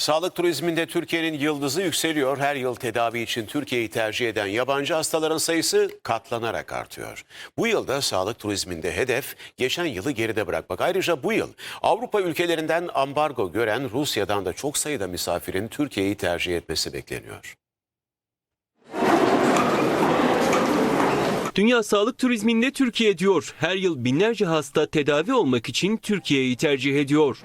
Sağlık turizminde Türkiye'nin yıldızı yükseliyor. Her yıl tedavi için Türkiye'yi tercih eden yabancı hastaların sayısı katlanarak artıyor. Bu yılda sağlık turizminde hedef geçen yılı geride bırakmak. Ayrıca bu yıl Avrupa ülkelerinden ambargo gören Rusya'dan da çok sayıda misafirin Türkiye'yi tercih etmesi bekleniyor. Dünya sağlık turizminde Türkiye diyor. Her yıl binlerce hasta tedavi olmak için Türkiye'yi tercih ediyor.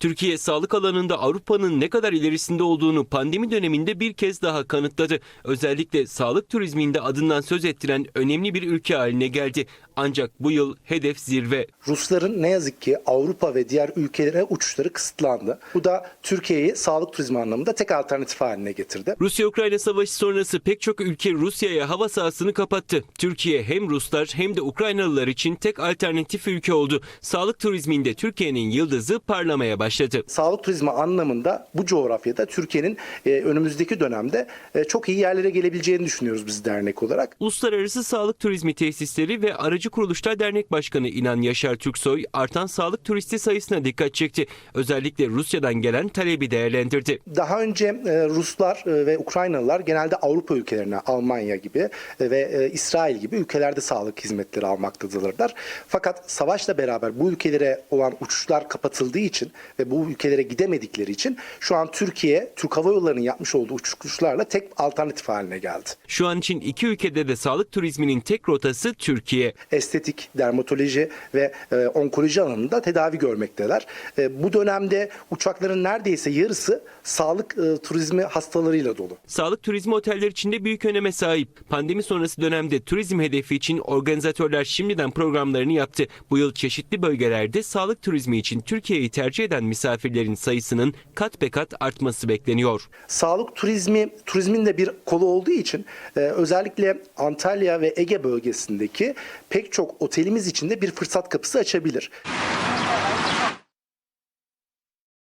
Türkiye sağlık alanında Avrupa'nın ne kadar ilerisinde olduğunu pandemi döneminde bir kez daha kanıtladı. Özellikle sağlık turizminde adından söz ettiren önemli bir ülke haline geldi. Ancak bu yıl hedef zirve. Rusların ne yazık ki Avrupa ve diğer ülkelere uçuşları kısıtlandı. Bu da Türkiye'yi sağlık turizmi anlamında tek alternatif haline getirdi. Rusya-Ukrayna savaşı sonrası pek çok ülke Rusya'ya hava sahasını kapattı. Türkiye hem Ruslar hem de Ukraynalılar için tek alternatif ülke oldu. Sağlık turizminde Türkiye'nin yıldızı parlamaya başladı. Sağlık turizmi anlamında bu coğrafyada Türkiye'nin e, önümüzdeki dönemde e, çok iyi yerlere gelebileceğini düşünüyoruz biz dernek olarak. Uluslararası Sağlık Turizmi Tesisleri ve Aracı Kuruluşlar Dernek Başkanı İnan Yaşar Türksoy artan sağlık turisti sayısına dikkat çekti. Özellikle Rusya'dan gelen talebi değerlendirdi. Daha önce e, Ruslar e, ve Ukraynalılar genelde Avrupa ülkelerine, Almanya gibi e, ve e, İsrail gibi ülkelerde sağlık hizmetleri almaktadırlar. Fakat savaşla beraber bu ülkelere olan uçuşlar kapatıldığı için ve bu ülkelere gidemedikleri için şu an Türkiye, Türk Hava Yolları'nın yapmış olduğu uçuşlarla tek alternatif haline geldi. Şu an için iki ülkede de sağlık turizminin tek rotası Türkiye. estetik, dermatoloji ve e, onkoloji alanında tedavi görmekteler. E, bu dönemde uçakların neredeyse yarısı sağlık e, turizmi hastalarıyla dolu. Sağlık turizmi oteller içinde büyük öneme sahip. Pandemi sonrası dönemde turizm hedefi için organizatörler şimdiden programlarını yaptı. Bu yıl çeşitli bölgelerde sağlık turizmi için Türkiye'yi tercih eden misafirlerin sayısının kat be kat artması bekleniyor. Sağlık turizmi turizmin de bir kolu olduğu için e, özellikle Antalya ve Ege bölgesindeki pek çok otelimiz için de bir fırsat kapısı açabilir.